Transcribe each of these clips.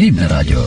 Рідне радіо.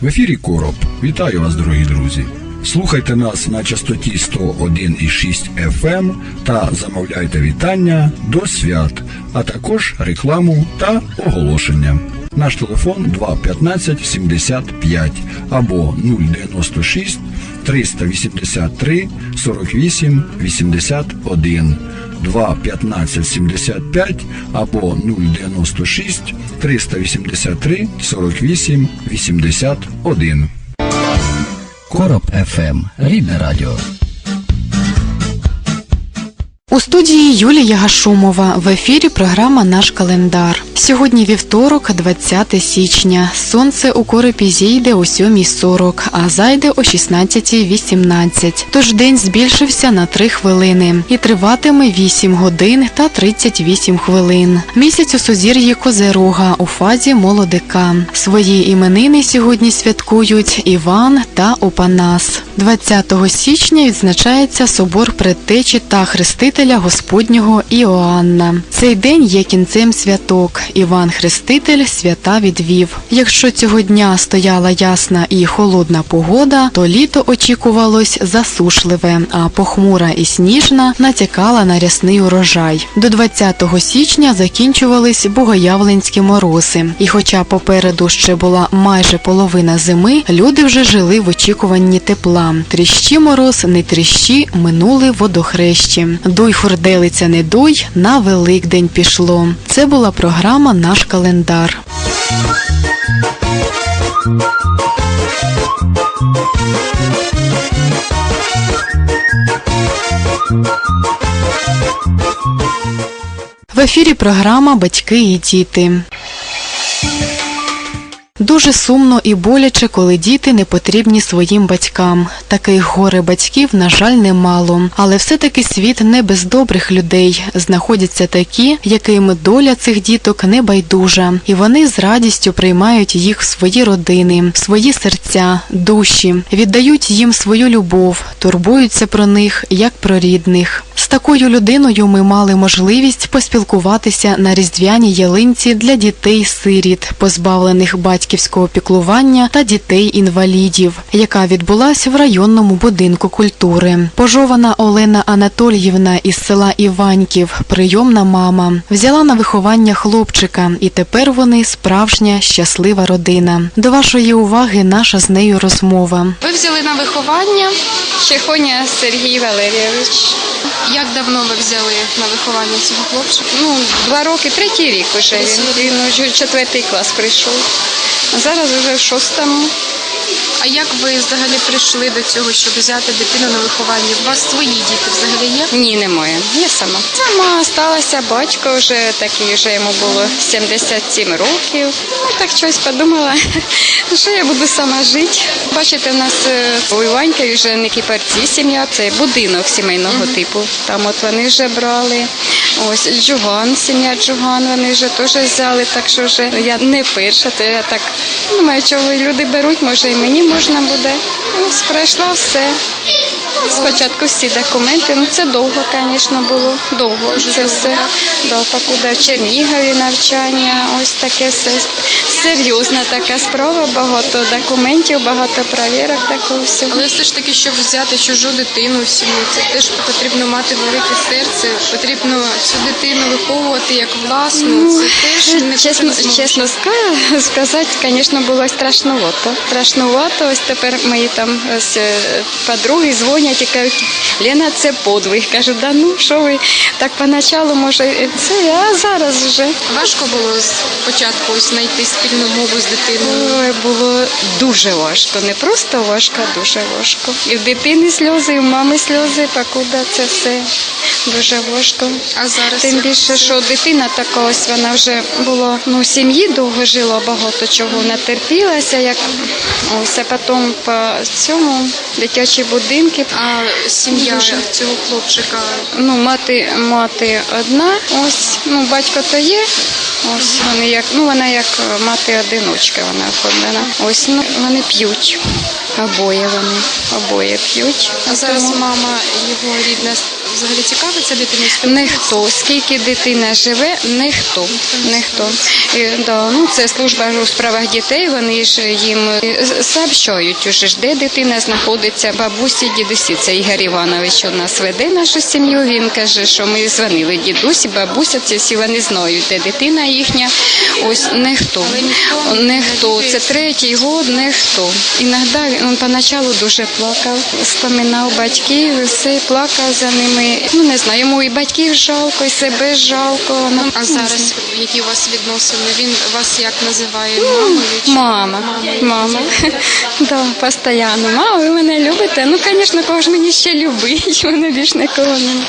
В ефірі Короб. Вітаю вас, дорогі друзі. Слухайте нас на частоті 101,6 FM та замовляйте вітання до свят, а також рекламу та оголошення. Наш телефон 215 75 або 096 383 48 81 2 15 75 або 096 383 48 81. Короб ФМ. Рідне радіо. У студії Юлія Гашумова в ефірі програма Наш календар. Сьогодні вівторок, 20 січня. Сонце у коропі зійде о 7.40, а зайде о 16.18. Тож день збільшився на 3 хвилини і триватиме 8 годин та 38 хвилин. Місяць у сузір'ї Козерога у фазі молодика. Свої іменини сьогодні святкують Іван та Опанас. 20 січня відзначається собор предтечі та хрестителя Господнього Іоанна. Цей день є кінцем святок. Іван Хреститель свята відвів. Якщо цього дня стояла ясна і холодна погода, то літо очікувалось засушливе, а похмура і сніжна натякала на рясний урожай. До 20 січня закінчувались богоявленські морози. І хоча попереду ще була майже половина зими, люди вже жили в очікуванні тепла. Тріщі мороз, не тріщі, минули водохрещі. Дуй хурделиця не дуй, на Великдень пішло. Це була програма Наш календар. В ефірі програма Батьки і діти. Дуже сумно і боляче, коли діти не потрібні своїм батькам. Таких горе батьків, на жаль, немало. Але все-таки світ не без добрих людей. Знаходяться такі, яким доля цих діток не байдужа, і вони з радістю приймають їх в свої родини, в свої серця, душі, віддають їм свою любов, турбуються про них як про рідних. З такою людиною ми мали можливість поспілкуватися на різдвяній ялинці для дітей-сиріт, позбавлених батьківського піклування та дітей-інвалідів, яка відбулася в районному будинку культури. Пожована Олена Анатоліївна із села Іваньків, прийомна мама, взяла на виховання хлопчика, і тепер вони справжня щаслива родина. До вашої уваги наша з нею розмова. Ви взяли на виховання Чехоня Сергій Валерійович. Як давно ви взяли на виховання цього хлопчика? Ну, два роки, третій рік уже він. Він уже четвертий клас прийшов. А зараз вже шостому. А як ви взагалі прийшли до цього, щоб взяти дитину на виховання? У вас свої діти взагалі є? Ні, немає. Я сама. Сама сталася, батько вже такий, вже йому було 77 років. Ну, так щось подумала, що я буду сама жити. Бачите, в нас е, у Іванькові вже не кіпарці сім'я, це будинок сімейного типу. Там от вони вже брали. Ось Джуган, сім'я Джуган, вони вже теж взяли, так що вже я не перша, то я так думаю, чого люди беруть, може і мені можна буде. Ось пройшло все. Спочатку всі документи, ну це довго, звісно, було. Довго це все. Да, покуди в Чернігові навчання, ось таке все. Серйозна така справа, багато документів, багато перевірок такого всього. Але все ж таки, щоб взяти чужу дитину в сім'ю, це теж потрібно мати велике серце, потрібно цю дитину виховувати як власну. Це теж не Ну, Чесно, чесно сказати, звісно, було страшновато. Страшновато. Ось тепер мої там ось е, подруги дзвонять і кажуть, Лена, це подвиг. Кажу, да ну що ви так поначалу, може, це, а зараз вже. Важко було спочатку ось знайти спільну мову з дитиною. Ой, було дуже важко. Не просто важко, а дуже важко. І в дитини сльози, і в мами сльози, покуда це все дуже важко. А зараз Тим більше, що дитина така ось вона вже була ну, в сім'ї довго жила, багато чого натерпілася, як ось, а потім по цьому дитячі будинки. А сім'я Дуже. цього хлопчика Ну, мати, мати одна, ось, ну, батько то є. Ось вони як, ну вона як мати одиночка, вона оформлена. Ось ну вони п'ють. Обоє вони, обоє п'ють. А зараз мама його рідна взагалі цікавиться дитиною? Ніхто, скільки дитина живе, ніхто. ніхто. І, да, ну, це служба у справах дітей, вони ж їм е, сообщають уже ж, де дитина знаходиться, бабусі, дідусі. Це Ігор Іванович у нас веде нашу сім'ю. Він каже, що ми дзвонили дідусі, бабуся, ці всі вони знають, де дитина їхня. Ось ніхто. Ніхто. Це третій год, ніхто. Іноді він поначалу дуже плакав, споминав батьків, все плакав за ними. Ну не знаю, йому і батьків жалко, і себе жалко. Ну, А зараз які у вас відносини? Він вас як називає мамою? чи- Мама, мама, да, постійно. Мама, ви мене любите? Ну, звісно, кого ж мені ще любить, мене більш нікого немає.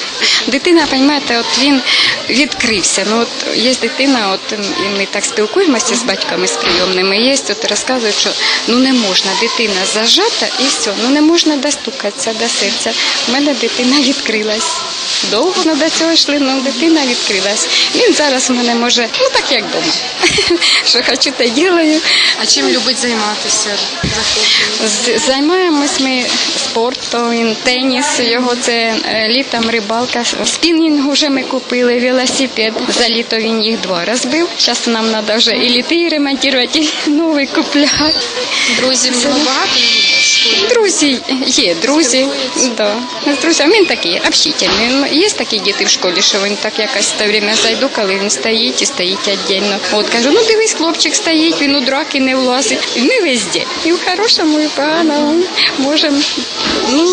Дитина, розумієте, от він відкрився. Ну, от є дитина, от і ми так спілкуємося з батьками з прийомними. Є, от розказують, що ну не можна, дитина зажата і все, ну не можна достукатися до серця. У мене дитина відкрилась. Довго ми до цього йшли, але дитина відкрилась. Він зараз мене може, ну так як вдома. Що хочу, те ділаю. А чим любить займатися? Захоплює? Займаємось ми спортом, він теніс, його це е, літом рибалка. Спінінг вже ми купили, велосипед. За літо він їх два розбив. Зараз нам треба вже і літи ремонтувати, і новий купляти. Друзів багато? Друзі, є друзі. Да. З друзями він такий общительний. Ну, Є такі діти в школі, що він так якось те время зайду, коли він стоїть і стоїть віддільно. От кажу, ну дивись, хлопчик стоїть, він у драки не влазить. Ми везде. І в хорошому, і в поганому. Можемо. Ну,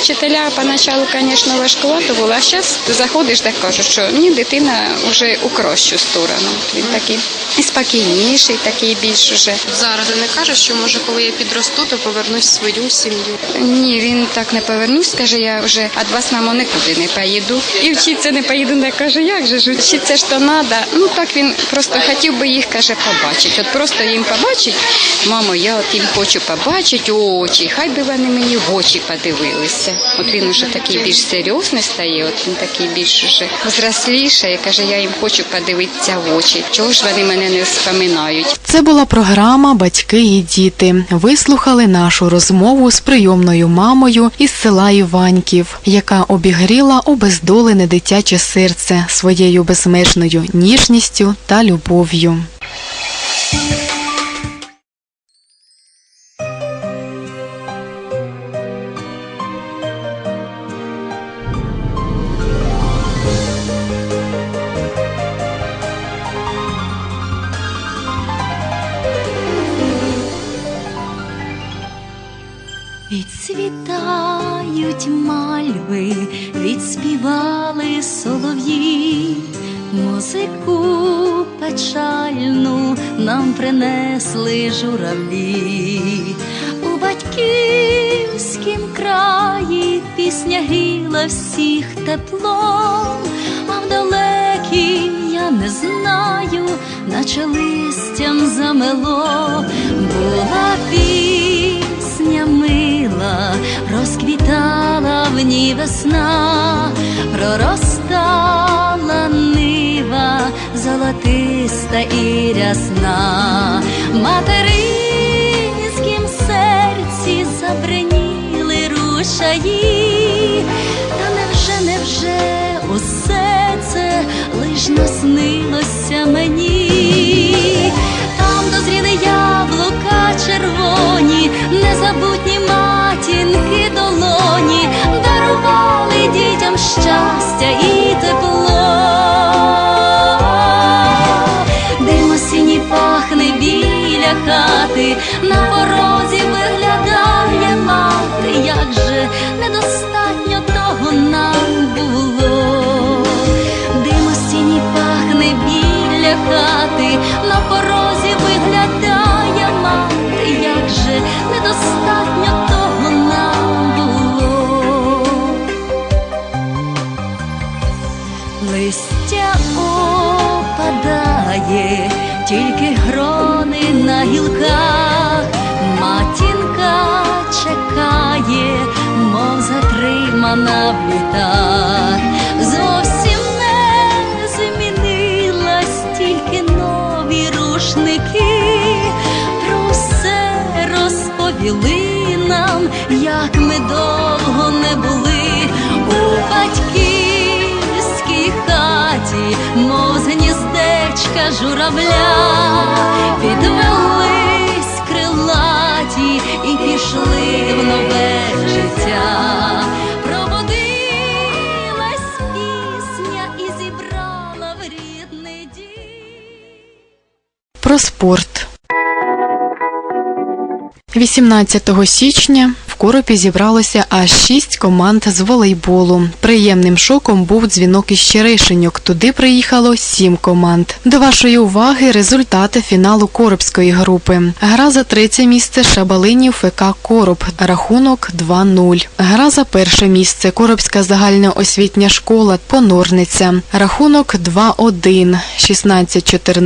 вчителя поначалу, звісно, важкувато було, а зараз заходиш, так кажуть, що ні, дитина вже у кращу сторону. Він такий спокійніший, такий більш уже. Зараз не каже, що може, коли я підросту, то повернусь в свою сім'ю. Ні, він так не повернувся, каже, я вже від вас, мамо, нікуди не поїду. І вчитися не поїду, не каже, як же ж вчитися ж то треба. Ну так він просто хотів би їх, каже, побачити. От просто їм побачить, мамо, я от їм хочу побачити очі, хай би вони мені в очі подивилися. От він уже такий більш серйозний стає, от він такий більш уже взросліший, каже, я їм хочу подивитися в очі. Чого ж вони мене не вспоминають? Це була програма Батьки і діти. Ви слухали нашу розмову з прийомною мамою із села Іваньків, яка обігріла обездолене дитяче серце своєю безмежною ніжністю та любов'ю. Принесли журавлі. У батьківськім краї пісня гріла всіх теплом, а в далекім я не знаю, наче листям замело, була пісня мила, розквітала в ній весна, проростала нива, золотиста і рясна, материнським серці забриніли рушаї, та невже, невже усе це лиш наснилося мені? Там дозріли яблука червоні, незабутні матінки на порозі виглядає мати, як же недостатньо того нам було. Дим осінній пахне біля хати, на порозі виглядає мати, як же недостатньо того нам було. Листя опадає, тільки грони журавля, підвелись крилаті і пішли в нове життя. Пробудилась пісня і зібрала в рідний дім. Про спорт. 18 січня Коропі зібралося аж шість команд з волейболу. Приємним шоком був дзвінок із Черешеньок. Туди приїхало сім команд. До вашої уваги результати фіналу Коробської групи. Гра за третє місце Шабалинів ФК Короб. Рахунок 2-0. Гра за перше місце Коробська загальноосвітня школа Понорниця. Рахунок 2-1. 16-14,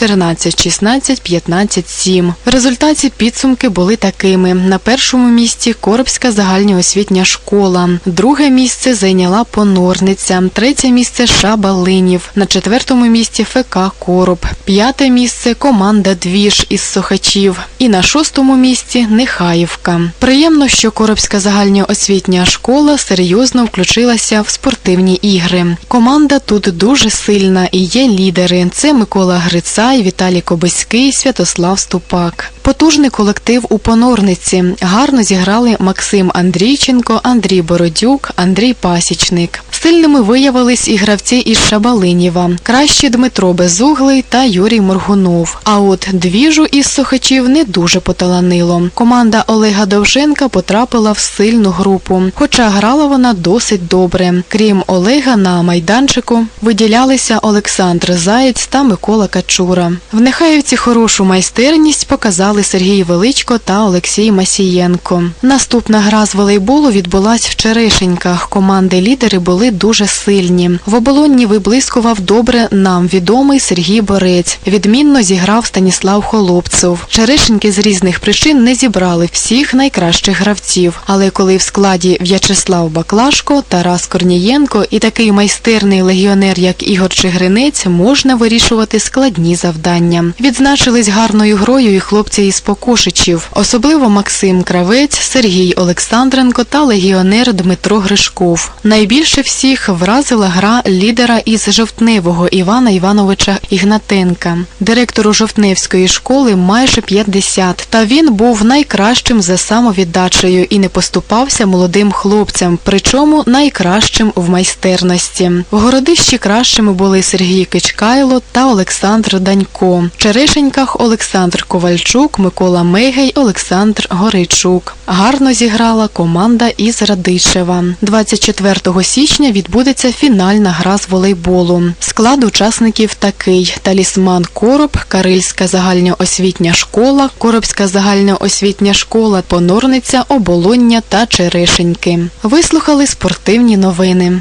14-16, 15-7. В результаті підсумки були такими: на першому місці Коробська загальноосвітня школа, друге місце зайняла Понорниця, третє місце Шабалинів, на четвертому місці ФК Короб, п'яте місце команда Двіж із Сохачів і на шостому місці Нехаївка. Приємно, що Коробська загальноосвітня школа серйозно включилася в спортивні ігри. Команда тут дуже сильна і є лідери. Це Микола Грицай, Віталій Кобиський, Святослав Ступак. Потужний колектив у понорниці. Гарно зіграли Максим Андрійченко, Андрій Бородюк, Андрій Пасічник. Сильними виявились і гравці із Шабалиніва. Кращі Дмитро Безуглий та Юрій Моргунов. А от двіжу із Сохачів не дуже поталанило. Команда Олега Довженка потрапила в сильну групу, хоча грала вона досить добре. Крім Олега, на майданчику виділялися Олександр Заєць та Микола Качура. В Нехаївці хорошу майстерність показали Сергій Величко та Олексій Масієнко. Наступна гра з волейболу відбулась в Черешеньках. Команди лідери були дуже сильні. В оболонні виблискував добре нам відомий Сергій Борець. Відмінно зіграв Станіслав Холопцев. Черешеньки з різних причин не зібрали всіх найкращих гравців. Але коли в складі В'ячеслав Баклашко, Тарас Корнієнко і такий майстерний легіонер, як Ігор Чигринець, можна вирішувати складні завдання. Відзначились гарною грою і хлопці із Покошичів, особливо Максим Кравець, Сергій Олександренко та легіонер Дмитро Гришков. Найбільше всіх вразила гра лідера із Жовтневого Івана Івановича Ігнатенка. Директору Жовтневської школи майже 50, та він був найкращим за самовіддачею і не поступався молодим хлопцям, причому найкращим в майстерності. В городищі кращими були Сергій Кичкайло та Олександр Данько. В Черешеньках Олександр Ковальчук, Микола Мегей, Олександр Горичук. Гарно зіграла команда із Радишева. 24 січня відбудеться фінальна гра з волейболу. Склад учасників такий: Талісман Короб, Карильська загальноосвітня школа, Коробська загальноосвітня школа, Понорниця, Оболоння та Черешеньки. Вислухали спортивні новини.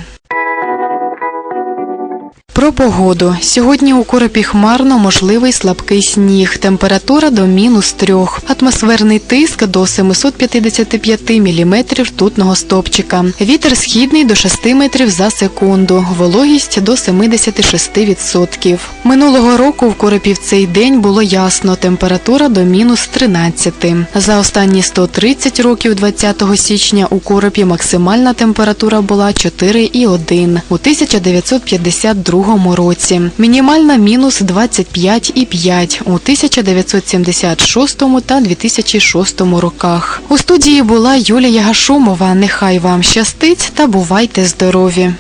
Про погоду. Сьогодні у Коропі хмарно можливий слабкий сніг. Температура до мінус трьох. Атмосферний тиск до 755 міліметрів ртутного стопчика. Вітер східний до 6 метрів за секунду. Вологість до 76%. Минулого року в Коропі в цей день було ясно. Температура до мінус 13. За останні 130 років 20 січня у Коропі максимальна температура була 4,1. У 1952 році. Мінімальна мінус 25,5 у 1976 та 2006 роках. У студії була Юлія Гашумова. Нехай вам щастить та бувайте здорові.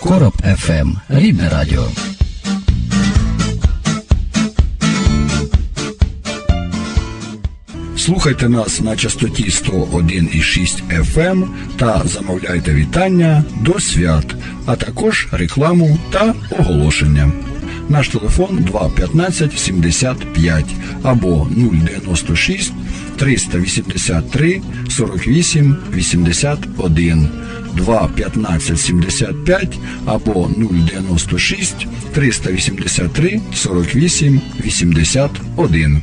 Короб ФМ. Рідне радіо. Слухайте нас на частоті 101,6 FM та замовляйте вітання до свят, а також рекламу та оголошення. Наш телефон 215 75 або 096 383 48 81 215 75 або 096 383 48 81.